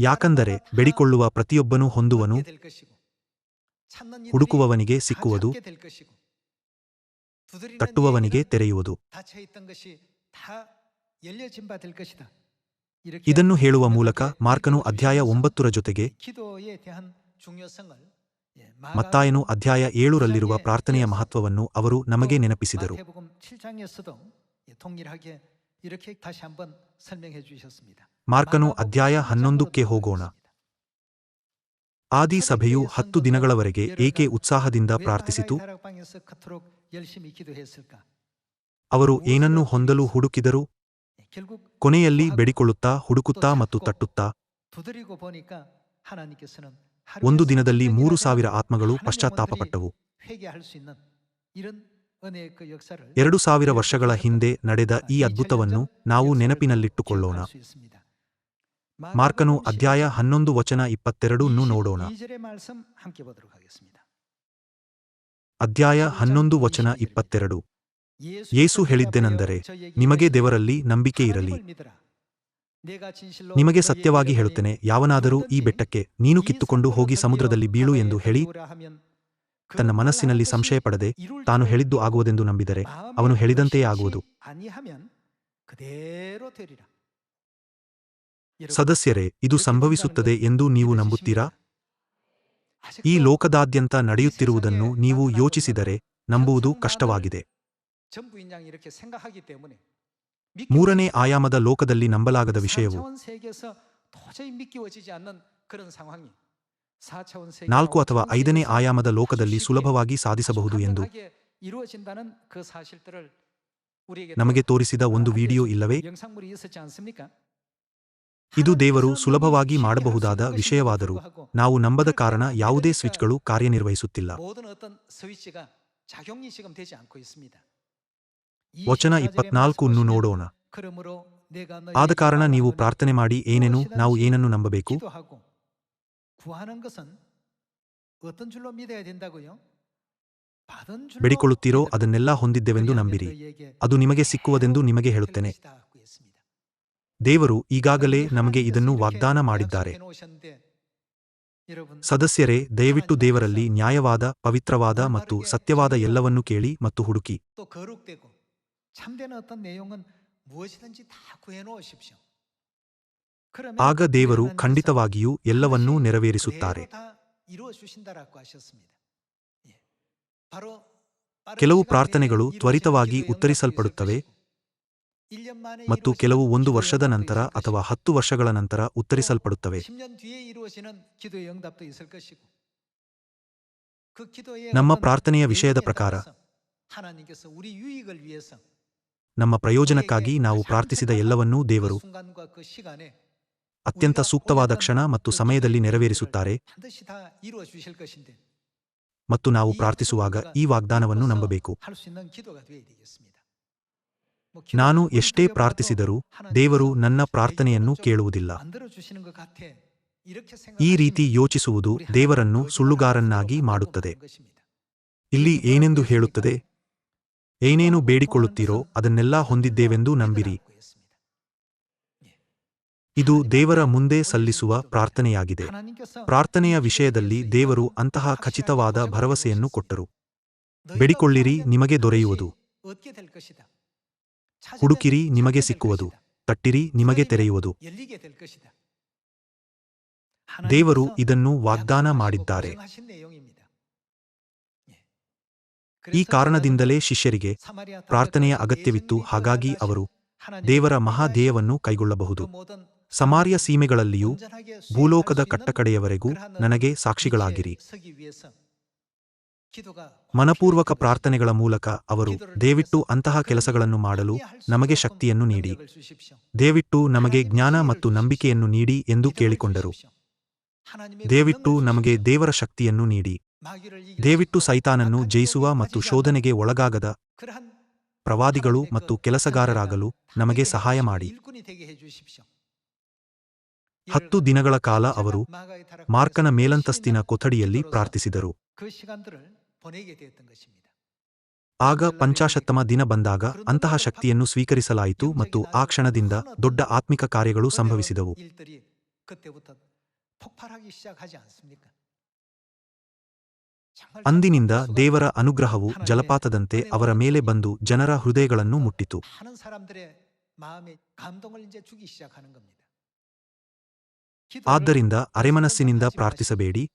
ಯಾಕಂದರೆ ಬೆಡಿಕೊಳ್ಳುವ ಪ್ರತಿಯೊಬ್ಬನೂ ಹೊಂದುವನು, ಹುಡುಕುವವನಿಗೆ ಸಿಕ್ಕುವುದು, ತಟ್ಟುವವನಿಗೆ ತೆರೆಯುವುದು. ಇದನ್ನು ಹೇಳುವ ಮೂಲಕ ಮಾರ್ಕನು ಅಧ್ಯಾಯ ಒಂಬತ್ತರ ಜೊತೆಗೆ ಮತ್ತಾಯನು ಅಧ್ಯಾಯ ಏಳರಲ್ಲಿರುವ ಪ್ರಾರ್ಥನೆಯ ಮಹತ್ವವನ್ನು ಅವರು ನಮಗೆ ನೆನಪಿಸಿದರು. ಮಾರ್ಕನು ಅಧ್ಯಾಯ ಹನ್ನೊಂದಕ್ಕೆ ಹೋಗೋಣ ಆದಿ ಸಭೆಯು ಹತ್ತು ದಿನಗಳವರೆಗೆ ಏಕೆ ಉತ್ಸಾಹದಿಂದ ಪ್ರಾರ್ಥಿಸಿತು ಅವರು ಏನನ್ನು ಹೊಂದಲು ಹುಡುಕಿದರು ಕೊನೆಯಲ್ಲಿ ಬೆಡಿಕೊಳ್ಳುತ್ತಾ ಹುಡುಕುತ್ತಾ ಮತ್ತು ತಟ್ಟುತ್ತಾ ಒಂದು ದಿನದಲ್ಲಿ ಮೂರು ಸಾವಿರ ಆತ್ಮಗಳು ಪಶ್ಚಾತ್ತಾಪಪಟ್ಟವು ಎರಡು ಸಾವಿರ ವರ್ಷಗಳ ಹಿಂದೆ ನಡೆದ ಈ ಅದ್ಭುತವನ್ನು ನಾವು ನೆನಪಿನಲ್ಲಿಟ್ಟುಕೊಳ್ಳೋಣ. ಮಾರ್ಕನು ಅಧ್ಯಾಯ ಹನ್ನೊಂದು ವಚನ ಇಪ್ಪತ್ತೆರಡನ್ನು ನೋಡೋಣ. ಅಧ್ಯಾಯ ಹನ್ನೊಂದು ವಚನ ಇಪ್ಪತ್ತೆರಡು. ಯೇಸು ಹೇಳಿದ್ದೆನೆಂದರೆ ನಿಮಗೆ ದೇವರಲ್ಲಿ ನಂಬಿಕೆ ಇರಲಿ. ನಿಮಗೆ ಸತ್ಯವಾಗಿ ಹೇಳುತ್ತೇನೆ ಯಾವನಾದರೂ ಈ ಬೆಟ್ಟಕ್ಕೆ ನೀನು ಕಿತ್ತುಕೊಂಡು ಹೋಗಿ ಸಮುದ್ರದಲ್ಲಿ ಬೀಳು ಎಂದು ಹೇಳಿ ತನ್ನ ಮನಸ್ಸಿನಲ್ಲಿ ಸಂಶಯ ಪಡದೆ ತಾನು ಹೇಳಿದ್ದು ಆಗುವುದೆಂದು ನಂಬಿದರೆ ಅವನು ಹೇಳಿದಂತೆಯೇ ಆಗುವುದು. ಸದಸ್ಯರೇ, ಇದು ಸಂಭವಿಸುತ್ತದೆ ಎಂದು ನೀವು ನಂಬುತ್ತೀರಾ? ಈ ಲೋಕದಾದ್ಯಂತ ನಡೆಯುತ್ತಿರುವುದನ್ನು ನೀವು ಯೋಚಿಸಿದರೆ ನಂಬುವುದು ಕಷ್ಟವಾಗಿದೆ. ಮೂರನೇ ಆಯಾಮದ ಲೋಕದಲ್ಲಿ ನಂಬಲಾಗದ ವಿಷಯವು ನಾಲ್ಕು ಅಥವಾ ಐದನೇ ಆಯಾಮದ ಲೋಕದಲ್ಲಿ ಸುಲಭವಾಗಿ ಸಾಧಿಸಬಹುದು ಎಂದು ನಮಗೆ ತೋರಿಸಿದ ಒಂದು ವಿಡಿಯೋ ಇಲ್ಲವೇ? ಇದು ದೇವರು ಸುಲಭವಾಗಿ ಮಾಡಬಹುದಾದ ವಿಷಯವಾದರೂ ನಾವು ನಂಬದ ಕಾರಣ ಯಾವುದೇ ಸ್ವಿಚ್ಗಳು ಕಾರ್ಯನಿರ್ವಹಿಸುತ್ತಿಲ್ಲ. ವಚನ ಇಪ್ಪತ್ನಾಲ್ಕನ್ನು ನೋಡೋಣ. ಆದ ಕಾರಣ ನೀವು ಪ್ರಾರ್ಥನೆ ಮಾಡಿ ಏನೇನು ನಾವು ಏನನ್ನು ನಂಬಬೇಕು? ಬೇಡಿಕೊಳ್ಳುತ್ತೀರೋ ಅದನ್ನೆಲ್ಲ ಹೊಂದಿದ್ದೆವೆಂದು ನಂಬಿರಿ ಅದು ನಿಮಗೆ ಸಿಕ್ಕುವುದೆಂದು ನಿಮಗೆ ಹೇಳುತ್ತೇನೆ ದೇವರು ಈಗಾಗಲೇ ನಮಗೆ ಇದನ್ನು ವಾಗ್ದಾನ ಮಾಡಿದ್ದಾರೆ ಸದಸ್ಯರೇ ದಯವಿಟ್ಟು ದೇವರಲ್ಲಿ ನ್ಯಾಯವಾದ ಪವಿತ್ರವಾದ ಮತ್ತು ಸತ್ಯವಾದ ಎಲ್ಲವನ್ನೂ ಕೇಳಿ ಮತ್ತು ಹುಡುಕಿ. ಆಗ ದೇವರು ಖಂಡಿತವಾಗಿಯೂ ಎಲ್ಲವನ್ನೂ ನೆರವೇರಿಸುತ್ತಾರೆ ಕೆಲವು ಪ್ರಾರ್ಥನೆಗಳು ತ್ವರಿತವಾಗಿ ಉತ್ತರಿಸಲ್ಪಡುತ್ತವೆ ಮತ್ತು ಕೆಲವು ಒಂದು ವರ್ಷದ ನಂತರ ಅಥವಾ ಹತ್ತು ವರ್ಷಗಳ ನಂತರ ಉತ್ತರಿಸಲ್ಪಡುತ್ತವೆ ನಮ್ಮ ಪ್ರಾರ್ಥನೆಯ ವಿಷಯದ ಪ್ರಕಾರ ನಮ್ಮ ಪ್ರಯೋಜನಕ್ಕಾಗಿ ನಾವು ಪ್ರಾರ್ಥಿಸಿದ ಎಲ್ಲವನ್ನೂ ದೇವರು ಅತ್ಯಂತ ಸೂಕ್ತವಾದ ಕ್ಷಣ ಮತ್ತು ಸಮಯದಲ್ಲಿ ನೆರವೇರಿಸುತ್ತಾರೆ. ಮತ್ತು ನಾವು ಪ್ರಾರ್ಥಿಸುವಾಗ ಈ ವಾಗ್ದಾನವನ್ನು ನಂಬಬೇಕು. ನಾನು ಎಷ್ಟೇ ಪ್ರಾರ್ಥಿಸಿದರೂ ದೇವರು ನನ್ನ ಪ್ರಾರ್ಥನೆಯನ್ನು ಕೇಳುವುದಿಲ್ಲ. ಈ ರೀತಿ ಯೋಚಿಸುವುದು ದೇವರನ್ನು ಸುಳ್ಳುಗಾರನ್ನಾಗಿ ಮಾಡುತ್ತದೆ. ಇಲ್ಲಿ ಏನೆಂದು ಹೇಳುತ್ತದೆ? ಏನೇನು ಬೇಡಿಕೊಳ್ಳುತ್ತೀರೋ ಅದನ್ನೆಲ್ಲಾ ಹೊಂದಿದ್ದೇವೆಂದು ನಂಬಿರಿ. ಇದು ದೇವರ ಮುಂದೆ ಸಲ್ಲಿಸುವ ಪ್ರಾರ್ಥನೆಯಾಗಿದೆ. ಪ್ರಾರ್ಥನೆಯ ವಿಷಯದಲ್ಲಿ ದೇವರು ಅಂತಹ ಖಚಿತವಾದ ಭರವಸೆಯನ್ನು ಕೊಟ್ಟರು. ಬೆಡಿಕೊಳ್ಳಿರಿ, ನಿಮಗೆ ದೊರೆಯುವುದು. ಹುಡುಕಿರಿ, ನಿಮಗೆ ಸಿಕ್ಕುವುದು. ತಟ್ಟಿರಿ, ನಿಮಗೆ ತೆರೆಯುವುದು. ದೇವರು ಇದನ್ನು ವಾಗ್ದಾನ ಮಾಡಿದ್ದಾರೆ. ಈ ಕಾರಣದಿಂದಲೇ ಶಿಷ್ಯರಿಗೆ ಪ್ರಾರ್ಥನೆಯ ಅಗತ್ಯವಿತ್ತು. ಹಾಗಾಗಿ ಅವರು ದೇವರ ಮಹಾಧ್ಯೇಯವನ್ನು ಕೈಗೊಳ್ಳಬಹುದು. ಸಮಾರ್ಯ ಸೀಮೆಗಳಲ್ಲಿಯೂ ಭೂಲೋಕದ ಕಟ್ಟಕಡೆಯವರೆಗೂ ನನಗೆ ಸಾಕ್ಷಿಗಳಾಗಿರಿ. ಮನಪೂರ್ವಕ ಪ್ರಾರ್ಥನೆಗಳ ಮೂಲಕ ಅವರು ದಯವಿಟ್ಟು ಅಂತಹ ಕೆಲಸಗಳನ್ನು ಮಾಡಲು ನಮಗೆ ಶಕ್ತಿಯನ್ನು ನೀಡಿ. ದಯವಿಟ್ಟು ನಮಗೆ ಜ್ಞಾನ ಮತ್ತು ನಂಬಿಕೆಯನ್ನು ನೀಡಿ ಎಂದು ಕೇಳಿಕೊಂಡರು. ದಯವಿಟ್ಟು ನಮಗೆ ದೇವರ ಶಕ್ತಿಯನ್ನು ನೀಡಿ. ದಯವಿಟ್ಟು ಸೈತಾನನ್ನು ಜಯಿಸುವ ಮತ್ತು ಶೋಧನೆಗೆ ಒಳಗಾಗದ ಪ್ರವಾದಿಗಳು ಮತ್ತು ಕೆಲಸಗಾರರಾಗಲು ನಮಗೆ ಸಹಾಯ ಮಾಡಿ. ಹತ್ತು ದಿನಗಳ ಕಾಲ ಅವರು ಮಾರ್ಕನ ಮೇಲಂತಸ್ತಿನ ಕೊಠಡಿಯಲ್ಲಿ ಪ್ರಾರ್ಥಿಸಿದರು. ಆಗ ಪಂಚಾಶತ್ತಮ ದಿನ ಬಂದಾಗ ಅಂತಹ ಶಕ್ತಿಯನ್ನು ಸ್ವೀಕರಿಸಲಾಯಿತು ಮತ್ತು ಆ ಕ್ಷಣದಿಂದ ದೊಡ್ಡ ಆತ್ಮಿಕ ಕಾರ್ಯಗಳು ಸಂಭವಿಸಿದವು. ಅಂದಿನಿಂದ ದೇವರ ಅನುಗ್ರಹವು ಜಲಪಾತದಂತೆ ಅವರ ಮೇಲೆ ಬಂದು ಜನರ ಹೃದಯಗಳನ್ನು ಮುಟ್ಟಿತು. ಆದ್ದರಿಂದ ಅರೆಮನಸ್ಸಿನಿಂದ ಪ್ರಾರ್ಥಿಸಬೇಡಿ.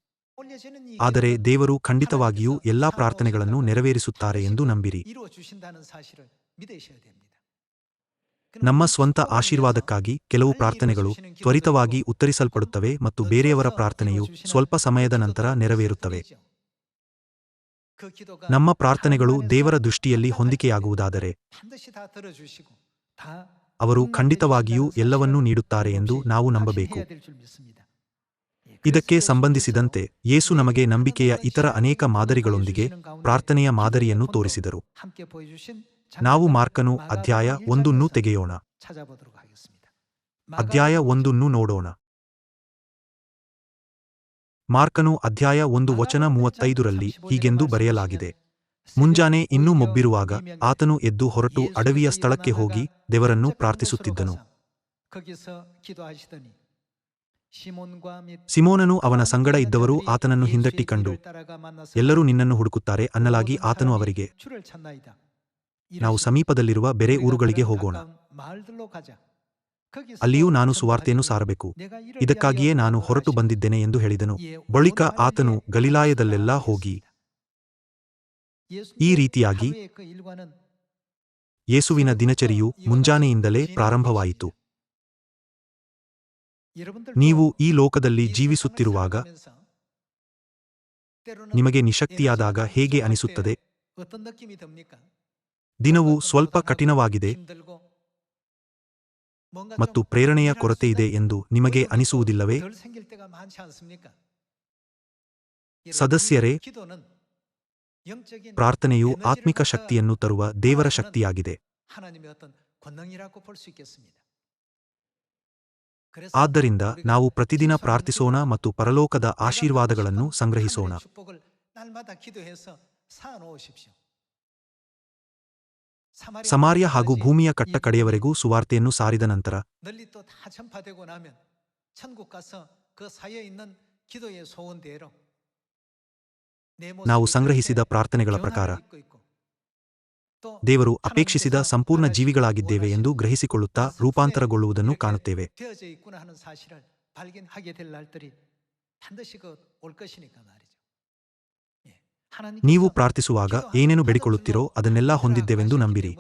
ಆದರೆ ದೇವರು ಖಂಡಿತವಾಗಿಯೂ ಎಲ್ಲಾ ಪ್ರಾರ್ಥನೆಗಳನ್ನು ನೆರವೇರಿಸುತ್ತಾರೆ ಎಂದು ನಂಬಿರಿ. ನಮ್ಮ ಸ್ವಂತ ಆಶೀರ್ವಾದಕ್ಕಾಗಿ ಕೆಲವು ಪ್ರಾರ್ಥನೆಗಳು ತ್ವರಿತವಾಗಿ ಉತ್ತರಿಸಲ್ಪಡುತ್ತವೆ ಮತ್ತು ಬೇರೆಯವರ ಪ್ರಾರ್ಥನೆಯು ಸ್ವಲ್ಪ ಸಮಯದ ನಂತರ ನೆರವೇರುತ್ತವೆ. ನಮ್ಮ ಪ್ರಾರ್ಥನೆಗಳು ದೇವರ ದೃಷ್ಟಿಯಲ್ಲಿ ಹೊಂದಿಕೆಯಾಗುವುದಾದರೆ. ಅವರು ಖಂಡಿತವಾಗಿಯೂ ಎಲ್ಲವನ್ನೂ ನೀಡುತ್ತಾರೆ ಎಂದು ನಾವು ನಂಬಬೇಕು. ಇದಕ್ಕೆ ಸಂಬಂಧಿಸಿದಂತೆ ಯೇಸು ನಮಗೆ ನಂಬಿಕೆಯ ಇತರ ಅನೇಕ ಮಾದರಿಗಳೊಂದಿಗೆ ಪ್ರಾರ್ಥನೆಯ ಮಾದರಿಯನ್ನು ತೋರಿಸಿದರು. ನಾವು ಮಾರ್ಕನು ಅಧ್ಯಾಯ ಒಂದನ್ನು ತೆಗೆಯೋಣ. ಅಧ್ಯಾಯ ಒಂದನ್ನು ನೋಡೋಣ. ಮಾರ್ಕನು ಅಧ್ಯಾಯ ಒಂದು ವಚನ ಮೂವತ್ತೈದರಲ್ಲಿ ಹೀಗೆಂದು ಬರೆಯಲಾಗಿದೆ. ಮುಂಜಾನೆ ಇನ್ನೂ ಮೊಬ್ಬಿರುವಾಗ ಆತನು ಎದ್ದು ಹೊರಟು ಅಡವಿಯ ಸ್ಥಳಕ್ಕೆ ಹೋಗಿ ದೇವರನ್ನು ಪ್ರಾರ್ಥಿಸುತ್ತಿದ್ದನು. ಸಿಮೋನನು ಅವನ ಸಂಗಡ ಇದ್ದವರು ಆತನನ್ನು ಹಿಂದಟ್ಟಿ ಕಂಡು, ಎಲ್ಲರೂ ನಿನ್ನನ್ನು ಹುಡುಕುತ್ತಾರೆ ಅನ್ನಲಾಗಿ ಆತನು ಅವರಿಗೆ, ನಾವು ಸಮೀಪದಲ್ಲಿರುವ ಬೇರೆ ಊರುಗಳಿಗೆ ಹೋಗೋಣ. ಅಲ್ಲಿಯೂ ನಾನು ಸುವಾರ್ತೆಯನ್ನು ಸಾರಬೇಕು. ಇದಕ್ಕಾಗಿಯೇ ನಾನು ಹೊರಟು ಬಂದಿದ್ದೇನೆ ಎಂದು ಹೇಳಿದನು. ಬಳಿಕ ಆತನು ಗಲಿಲಾಯದಲ್ಲೆಲ್ಲಾ ಹೋಗಿ ಈ ರೀತಿಯಾಗಿ ಯೇಸುವಿನ ದಿನಚರಿಯು ಮುಂಜಾನೆಯಿಂದಲೇ ಪ್ರಾರಂಭವಾಯಿತು. ನೀವು ಈ ಲೋಕದಲ್ಲಿ ಜೀವಿಸುತ್ತಿರುವಾಗ ನಿಮಗೆ ನಿಶಕ್ತಿಯಾದಾಗ ಹೇಗೆ ಅನಿಸುತ್ತದೆ? ದಿನವು ಸ್ವಲ್ಪ ಕಠಿಣವಾಗಿದೆ ಮತ್ತು ಪ್ರೇರಣೆಯ ಕೊರತೆಯಿದೆ ಎಂದು ನಿಮಗೆ ಅನಿಸುವುದಿಲ್ಲವೇ? ಸದಸ್ಯರೇ ಪ್ರಾರ್ಥನೆಯು ಆತ್ಮಿಕ ಶಕ್ತಿಯನ್ನು ತರುವ ದೇವರ ಶಕ್ತಿಯಾಗಿದೆ 그래서 ಆದ್ದರಿಂದ 우리가 ನಾವು ಪ್ರತಿದಿನ 최소한 ಪ್ರಾರ್ಥಿಸೋಣ ಮತ್ತು ಪರಲೋಕದ 내가 ಆಶೀರ್ವಾದಗಳನ್ನು 받고 싶은 ಸಂಗ್ರಹಿಸೋಣ 하늘의 축복을 날마다 기도해서 쌓아놓으십시오. 사마리아 ಸಮಾರ್ಯ ಹಾಗೂ 까지 ಭೂಮಿಯ 이 ಕಟ್ಟಕಡೆಯವರೆಗೂ ಸುವಾರ್ತೆಯನ್ನು ಸಾರಿದ ನಂತರ 널리 또 다 전파되고 나면 천국 가서 그 사이에 있는 기도의 소원대로 내 모습이 ನಾವು ಸಂಗ್ರಹಿಸಿದ ಪ್ರಾರ್ಥನೆಗಳ ಪ್ರಕಾರ. ದೇವರು ಅಪೇಕ್ಷಿಸಿದ ಸಂಪೂರ್ಣ ಜೀವಿಗಳಾಗಿದ್ದೇವೆ ಎಂದು ಗ್ರಹಿಸಿಕೊಳ್ಳುತ್ತಾ ರೂಪಾಂತರಗೊಳ್ಳುವುದನ್ನು ಕಾಣುತ್ತೇವೆ. ನೀವು ಪ್ರಾರ್ಥಿಸುವಾಗ ಏನೇನು ಬೇಡಿಕೊಳ್ಳುತ್ತೀರೋ ಅದನ್ನೆಲ್ಲ ಹೊಂದಿದ್ದೇವೆಂದು ನಂಬಿರಿ.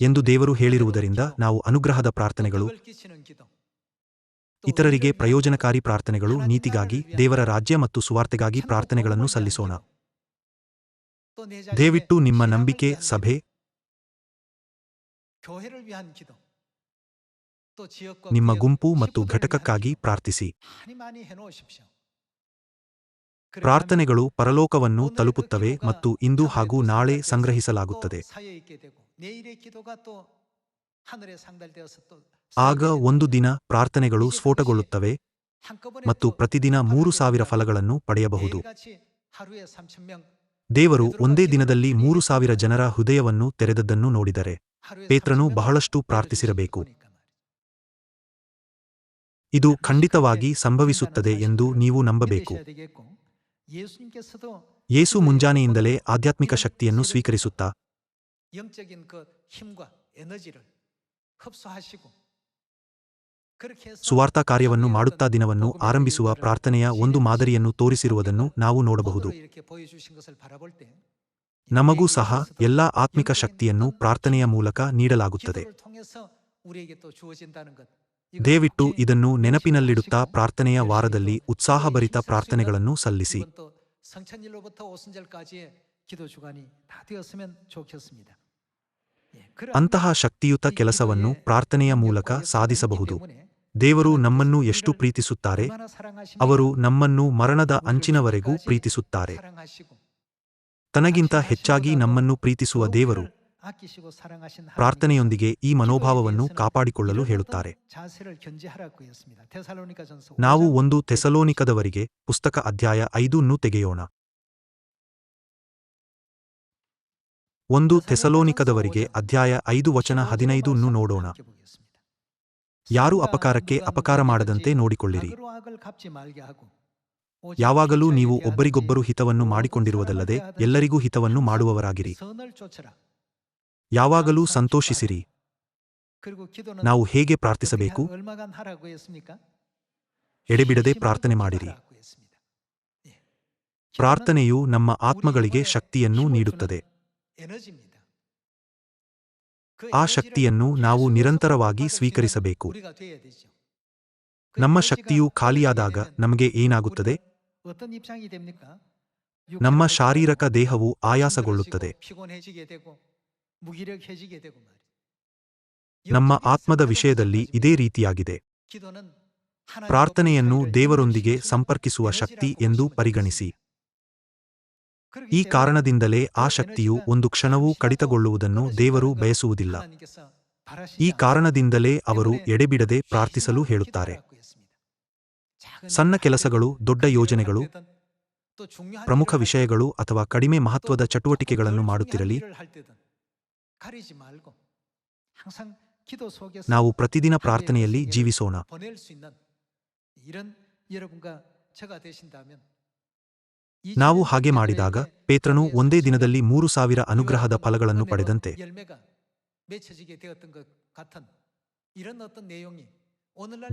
ಎಂದು ದೇವರು ಹೇಳಿರುವುದರಿಂದ ನಾವು ಅನುಗ್ರಹದ ಪ್ರಾರ್ಥನೆಗಳು ಇತರರಿಗೆ ಪ್ರಯೋಜನಕಾರಿ ಪ್ರಾರ್ಥನೆಗಳು, ನೀತಿಗಾಗಿ, ದೇವರ ರಾಜ್ಯ ಮತ್ತು ಸುವಾರ್ತೆಗಾಗಿ ಪ್ರಾರ್ಥನೆಗಳನ್ನು ಸಲ್ಲಿಸೋಣ. ದಯವಿಟ್ಟು ನಿಮ್ಮ ನಂಬಿಕೆ, ಸಭೆ. ನಿಮ್ಮ ಗುಂಪು ಮತ್ತು ಘಟಕಕ್ಕಾಗಿ ಪ್ರಾರ್ಥಿಸಿ. ಪ್ರಾರ್ಥನೆಗಳು ಪರಲೋಕವನ್ನು ತಲುಪುತ್ತವೆ ಮತ್ತು ಇಂದು ಹಾಗೂ ನಾಳೆ ಸಂಗ್ರಹಿಸಲಾಗುತ್ತದೆ. ಆಗ ಒಂದು ದಿನ ಪ್ರಾರ್ಥನೆಗಳು ಸ್ಫೋಟಗೊಳ್ಳುತ್ತವೆ ಮತ್ತು ಪ್ರತಿದಿನ ಮೂರು ಸಾವಿರ ಫಲಗಳನ್ನು ಪಡೆಯಬಹುದು. ದೇವರು ಒಂದೇ ದಿನದಲ್ಲಿ ಮೂರು ಸಾವಿರ ಜನರ ಹೃದಯವನ್ನು ತೆರೆದದ್ದನ್ನು ನೋಡಿದರೆ ಪೇತ್ರನು ಬಹಳಷ್ಟು ಪ್ರಾರ್ಥಿಸಿರಬೇಕು. ಇದು ಖಂಡಿತವಾಗಿ ಸಂಭವಿಸುತ್ತದೆ ಎಂದು ನೀವು ನಂಬಬೇಕು. ಯೇಸು ಮುಂಜಾನೆಯಿಂದಲೇ ಆಧ್ಯಾತ್ಮಿಕ ಶಕ್ತಿಯನ್ನು ಸ್ವೀಕರಿಸುತ್ತಾ ಸುವಾರ್ತಾ ಕಾರ್ಯವನ್ನು ಮಾಡುತ್ತಾ ದಿನವನ್ನು ಆರಂಭಿಸುವ ಪ್ರಾರ್ಥನೆಯ ಒಂದು ಮಾದರಿಯನ್ನು ತೋರಿಸಿರುವುದನ್ನು ನಾವು ನೋಡಬಹುದು. ನಮಗೂ ಸಹ ಎಲ್ಲಾ ಆತ್ಮಿಕ ಶಕ್ತಿಯನ್ನು ಪ್ರಾರ್ಥನೆಯ ಮೂಲಕ ನೀಡಲಾಗುತ್ತದೆ. ದಯವಿಟ್ಟು ಇದನ್ನು ನೆನಪಿನಲ್ಲಿಡುತ್ತಾ ಪ್ರಾರ್ಥನೆಯ ವಾರದಲ್ಲಿ ಉತ್ಸಾಹಭರಿತ ಪ್ರಾರ್ಥನೆಗಳನ್ನು ಸಲ್ಲಿಸಿ. ಅಂತಹ ಶಕ್ತಿಯುತ ಕೆಲಸವನ್ನು ಪ್ರಾರ್ಥನೆಯ ಮೂಲಕ ಸಾಧಿಸಬಹುದು. ದೇವರು ನಮ್ಮನ್ನು ಎಷ್ಟು ಪ್ರೀತಿಸುತ್ತಾರೆ? ಅವರು ನಮ್ಮನ್ನು ಮರಣದ ಅಂಚಿನವರೆಗೂ ಪ್ರೀತಿಸುತ್ತಾರೆ. ತನಗಿಂತ ಹೆಚ್ಚಾಗಿ ನಮ್ಮನ್ನು ಪ್ರೀತಿಸುವ ದೇವರು ಪ್ರಾರ್ಥನೆಯೊಂದಿಗೆ ಈ ಮನೋಭಾವವನ್ನು ಕಾಪಾಡಿಕೊಳ್ಳಲು ಹೇಳುತ್ತಾರೆ. ನಾವು ಒಂದು ಥೆಸಲೋನಿಕದವರಿಗೆ ಪುಸ್ತಕ ಅಧ್ಯಾಯ ಐದನ್ನು ತೆಗೆಯೋಣ. ಒಂದು ಥೆಸಲೋನಿಕದವರಿಗೆ ಅಧ್ಯಾಯ ಐದು ವಚನ ಹದಿನೈದನ್ನು ನೋಡೋಣ. ಯಾರೂ ಅಪಕಾರಕ್ಕೆ ಅಪಕಾರ ಮಾಡದಂತೆ ನೋಡಿಕೊಳ್ಳಿರಿ. ಯಾವಾಗಲೂ ನೀವು ಒಬ್ಬರಿಗೊಬ್ಬರು ಹಿತವನ್ನು ಮಾಡಿಕೊಂಡಿರುವುದಲ್ಲದೆ ಎಲ್ಲರಿಗೂ ಹಿತವನ್ನು ಮಾಡುವವರಾಗಿರಿ. ಯಾವಾಗಲೂ ಸಂತೋಷಿಸಿರಿ. ನಾವು ಹೇಗೆ ಪ್ರಾರ್ಥಿಸಬೇಕು? ಎಡೆಬಿಡದೆ ಪ್ರಾರ್ಥನೆ ಮಾಡಿರಿ. ಪ್ರಾರ್ಥನೆಯು ನಮ್ಮ ಆತ್ಮಗಳಿಗೆ ಶಕ್ತಿಯನ್ನು ನೀಡುತ್ತದೆ. ಆ ಶಕ್ತಿಯನ್ನು ನಾವು ನಿರಂತರವಾಗಿ ಸ್ವೀಕರಿಸಬೇಕು. ನಮ್ಮ ಶಕ್ತಿಯು ಖಾಲಿಯಾದಾಗ ನಮಗೆ ಏನಾಗುತ್ತದೆ? ನಮ್ಮ ಶಾರೀರಕ ದೇಹವು ಆಯಾಸಗೊಳ್ಳುತ್ತದೆ. ನಮ್ಮ ಆತ್ಮದ ವಿಷಯದಲ್ಲಿ ಇದೇ ರೀತಿಯಾಗಿದೆ. ಪ್ರಾರ್ಥನೆಯನ್ನು ದೇವರೊಂದಿಗೆ ಸಂಪರ್ಕಿಸುವ ಶಕ್ತಿ ಎಂದು ಪರಿಗಣಿಸಿ. ಈ ಕಾರಣದಿಂದಲೇ ಆ ಶಕ್ತಿಯು ಒಂದು ಕ್ಷಣವೂ ಕಡಿತಗೊಳ್ಳುವುದನ್ನು ದೇವರು ಬಯಸುವುದಿಲ್ಲ. ಈ ಕಾರಣದಿಂದಲೇ ಅವರು ಎಡೆಬಿಡದೆ ಪ್ರಾರ್ಥಿಸಲು ಹೇಳುತ್ತಾರೆ. ಸಣ್ಣ ಕೆಲಸಗಳು, ದೊಡ್ಡ ಯೋಜನೆಗಳು, ಪ್ರಮುಖ ವಿಷಯಗಳು ಅಥವಾ ಕಡಿಮೆ ಮಹತ್ವದ ಚಟುವಟಿಕೆಗಳನ್ನು ಮಾಡುತ್ತಿರಲಿ. ನಾವು ಪ್ರತಿದಿನ ಪ್ರಾರ್ಥನೆಯಲ್ಲಿ ಜೀವಿಸೋಣ. ನಾವು ಹಾಗೆ ಮಾಡಿದಾಗ ಪೇತ್ರನು ಒಂದೇ ದಿನದಲ್ಲಿ ಮೂರು ಸಾವಿರ ಅನುಗ್ರಹದ ಫಲಗಳನ್ನು ಪಡೆದಂತೆ.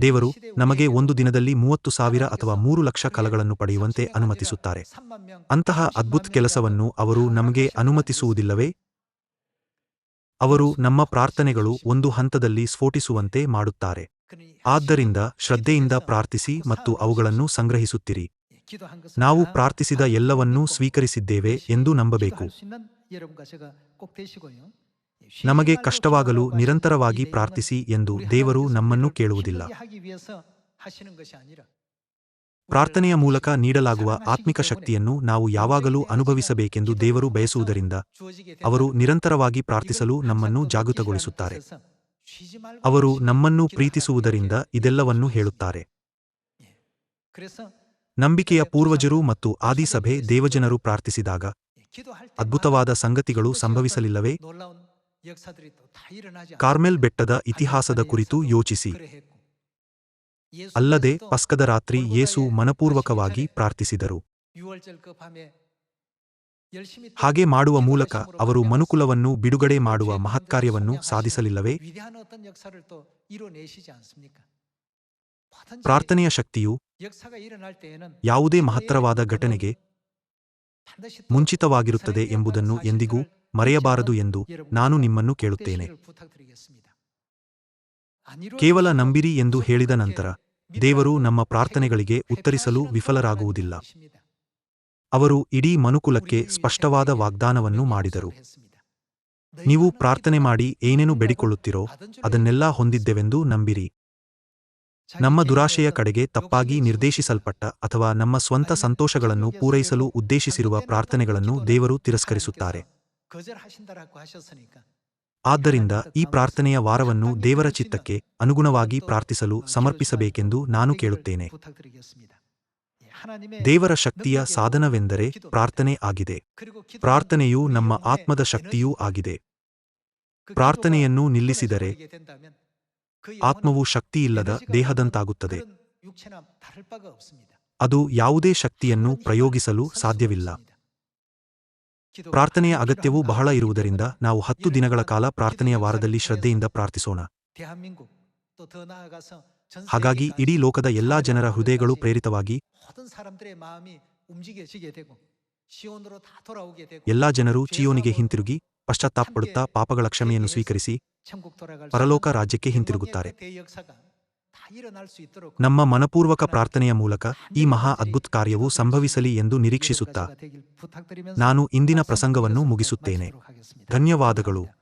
ದೇವರು ನಮಗೆ ಒಂದು ದಿನದಲ್ಲಿ ಮೂವತ್ತು ಸಾವಿರ ಅಥವಾ ಮೂರು ಲಕ್ಷ ಕಲಗಳನ್ನು ಪಡೆಯುವಂತೆ ಅನುಮತಿಸುತ್ತಾರೆ. ಅಂತಹ ಅದ್ಭುತ ಕೆಲಸವನ್ನು ಅವರು ನಮಗೆ ಅನುಮತಿಸುವುದಿಲ್ಲವೇ? ಅವರು ನಮ್ಮ ಪ್ರಾರ್ಥನೆಗಳು ಒಂದು ಹಂತದಲ್ಲಿ ಸ್ಫೋಟಿಸುವಂತೆ ಮಾಡುತ್ತಾರೆ. ಆದ್ದರಿಂದ ಶ್ರದ್ಧೆಯಿಂದ ಪ್ರಾರ್ಥಿಸಿ ಮತ್ತು ಅವುಗಳನ್ನು ಸಂಗ್ರಹಿಸುತ್ತಿರಿ. ನಾವು ಪ್ರಾರ್ಥಿಸಿದ ಎಲ್ಲವನ್ನೂ ಸ್ವೀಕರಿಸಿದ್ದೇವೆ ಎಂದು ನಂಬಬೇಕು. ನಮಗೆ ಕಷ್ಟವಾಗಲು ನಿರಂತರವಾಗಿ ಪ್ರಾರ್ಥಿಸಿ ಎಂದು ದೇವರು ನಮ್ಮನ್ನು ಕೇಳುವುದಿಲ್ಲ. ಪ್ರಾರ್ಥನೆಯ ಮೂಲಕ ನೀಡಲಾಗುವ ಆತ್ಮಿಕ ಶಕ್ತಿಯನ್ನು ನಾವು ಯಾವಾಗಲೂ ಅನುಭವಿಸಬೇಕೆಂದು ದೇವರು ಬಯಸುವುದರಿಂದ ಅವರು ನಿರಂತರವಾಗಿ ಪ್ರಾರ್ಥಿಸಲು ನಮ್ಮನ್ನು ಜಾಗೃತಗೊಳಿಸುತ್ತಾರೆ. ಅವರು ನಮ್ಮನ್ನು ಪ್ರೀತಿಸುವುದರಿಂದ ಇದೆಲ್ಲವನ್ನೂ ಹೇಳುತ್ತಾರೆ. ನಂಬಿಕೆಯ ಪೂರ್ವಜರು ಮತ್ತು ಆದಿಸಭೆ ದೇವಜನರು ಪ್ರಾರ್ಥಿಸಿದಾಗ ಅದ್ಭುತವಾದ ಸಂಗತಿಗಳು ಸಂಭವಿಸಲಿಲ್ಲವೇ? ಕಾರ್ಮೆಲ್ ಬೆಟ್ಟದ ಇತಿಹಾಸದ ಕುರಿತು ಯೋಚಿಸಿ. ಅಲ್ಲದೆ ಪಸ್ಕದ ರಾತ್ರಿ ಯೇಸು ಮನಪೂರ್ವಕವಾಗಿ ಪ್ರಾರ್ಥಿಸಿದರು. ಹಾಗೆ ಮಾಡುವ ಮೂಲಕ ಅವರು ಮನುಕುಲವನ್ನು ಬಿಡುಗಡೆ ಮಾಡುವ ಮಹತ್ಕಾರ್ಯವನ್ನು ಸಾಧಿಸಲಿಲ್ಲವೇ? ಪ್ರಾರ್ಥನೆಯ ಶಕ್ತಿಯು ಯಾವುದೇ ಮಹತ್ತರವಾದ ಘಟನೆಗೆ ಮುಂಚಿತವಾಗಿರುತ್ತದೆ ಎಂಬುದನ್ನು ಎಂದಿಗೂ ಮರೆಯಬಾರದು ಎಂದು ನಾನು ನಿಮ್ಮನ್ನು ಕೇಳುತ್ತೇನೆ. ಕೇವಲ ನಂಬಿರಿ ಎಂದು ಹೇಳಿದ ನಂತರ ದೇವರು ನಮ್ಮ ಪ್ರಾರ್ಥನೆಗಳಿಗೆ ಉತ್ತರಿಸಲು ವಿಫಲರಾಗುವುದಿಲ್ಲ. ಅವರು ಇಡೀ ಮನುಕುಲಕ್ಕೆ ಸ್ಪಷ್ಟವಾದ ವಾಗ್ದಾನವನ್ನು ಮಾಡಿದರು. ನೀವು ಪ್ರಾರ್ಥನೆ ಮಾಡಿ ಏನೇನು ಬೇಡಿಕೊಳ್ಳುತ್ತೀರೋ ಅದನ್ನೆಲ್ಲಾ ಹೊಂದಿದ್ದೆವೆಂದು ನಂಬಿರಿ. ನಮ್ಮ ದುರಾಶೆಯ ಕಡೆಗೆ ತಪ್ಪಾಗಿ ನಿರ್ದೇಶಿಸಲ್ಪಟ್ಟ ಅಥವಾ ನಮ್ಮ ಸ್ವಂತ ಸಂತೋಷಗಳನ್ನು ಪೂರೈಸಲು ಉದ್ದೇಶಿಸಿರುವ ಪ್ರಾರ್ಥನೆಗಳನ್ನು ದೇವರು ತಿರಸ್ಕರಿಸುತ್ತಾರೆ. ಆದ್ದರಿಂದ ಈ ಪ್ರಾರ್ಥನೆಯ ವಾರವನ್ನು ದೇವರ ಚಿತ್ತಕ್ಕೆ ಅನುಗುಣವಾಗಿ ಪ್ರಾರ್ಥಿಸಲು ಸಮರ್ಪಿಸಬೇಕೆಂದು ನಾನು ಕೇಳುತ್ತೇನೆ. ದೇವರ ಶಕ್ತಿಯ ಸಾಧನವೆಂದರೆ ಪ್ರಾರ್ಥನೆ ಆಗಿದೆ. ಪ್ರಾರ್ಥನೆಯು ನಮ್ಮ ಆತ್ಮದ ಶಕ್ತಿಯೂ ಆಗಿದೆ. ಪ್ರಾರ್ಥನೆಯನ್ನು ನಿಲ್ಲಿಸಿದರೆ ಆತ್ಮವು ಶಕ್ತಿಯಿಲ್ಲದ ದೇಹದಂತಾಗುತ್ತದೆ. ಅದು ಯಾವುದೇ ಶಕ್ತಿಯನ್ನು ಪ್ರಯೋಗಿಸಲು ಸಾಧ್ಯವಿಲ್ಲ. ಪ್ರಾರ್ಥನೆಯ ಅಗತ್ಯವು ಬಹಳ ಇರುವುದರಿಂದ ನಾವು ಹತ್ತು ದಿನಗಳ ಕಾಲ ಪ್ರಾರ್ಥನೆಯ ವಾರದಲ್ಲಿ ಶ್ರದ್ಧೆಯಿಂದ ಪ್ರಾರ್ಥಿಸೋಣ. ಹಾಗಾಗಿ ಇಡೀ ಲೋಕದ ಎಲ್ಲಾ ಜನರ ಹೃದಯಗಳು ಪ್ರೇರಿತವಾಗಿ ಎಲ್ಲಾ ಜನರು ಚಿಯೋನಿಗೆ ಹಿಂತಿರುಗಿ ಪಶ್ಚಾತ್ತಾಪಡುತ್ತಾ ಪಾಪಗಳ ಕ್ಷಮೆಯನ್ನು ಸ್ವೀಕರಿಸಿ ಪರಲೋಕ ರಾಜ್ಯಕ್ಕೆ ಹಿಂತಿರುಗುತ್ತಾರೆ. ನಮ್ಮ ಮನಪೂರ್ವಕ ಪ್ರಾರ್ಥನೆಯ ಮೂಲಕ ಈ ಮಹಾ ಅದ್ಭುತ ಕಾರ್ಯವು ಸಂಭವಿಸಲಿ ಎಂದು ನಿರೀಕ್ಷಿಸುತ್ತಾ ನಾನು ಇಂದಿನ ಪ್ರಸಂಗವನ್ನು ಮುಗಿಸುತ್ತೇನೆ. ಧನ್ಯವಾದಗಳು.